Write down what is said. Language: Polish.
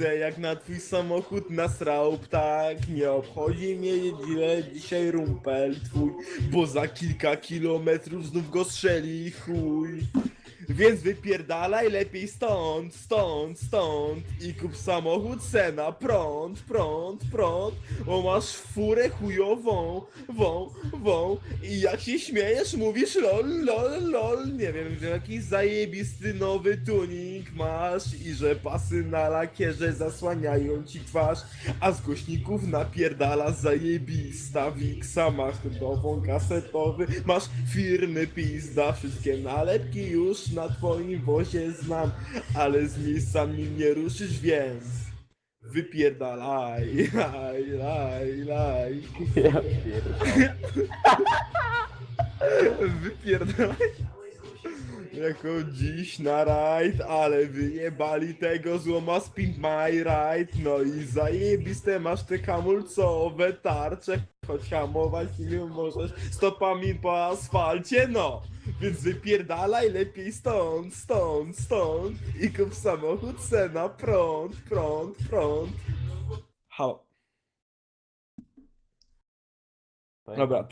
widzę jak na twój samochód nasrał ptak. Nie obchodzi mnie ile dzisiaj rumpel twój Bo za kilka kilometrów znów go strzeli chuj więc wypierdalaj lepiej stąd, stąd, stąd I kup samochód Sena, prąd, prąd, prąd Bo masz furę chujową, wą, wą I jak się śmiejesz mówisz lol, lol, lol. Nie wiem, że jakiś zajebisty nowy tuning masz I że pasy na lakierze zasłaniają ci twarz A z głośników napierdala zajebista Wiksa Masz nową kasetowy, masz firmy pizda Wszystkie nalepki już na twoim wozie znam Ale z miejscami nie ruszysz, więc Wypierdalaj, laj, laj, laj. Ja pierdolę. Wypierdalaj jako dziś na rajd, ale wyjebali tego złoma Spin My Ride. No i zajebiste masz te hamulcowe tarcze. Choć hamować nie możesz stopami po asfalcie, no. Więc wypierdalaj lepiej stąd, stąd, stąd. I kup samochód Sena, prąd, prąd, prąd. Halo, dobra,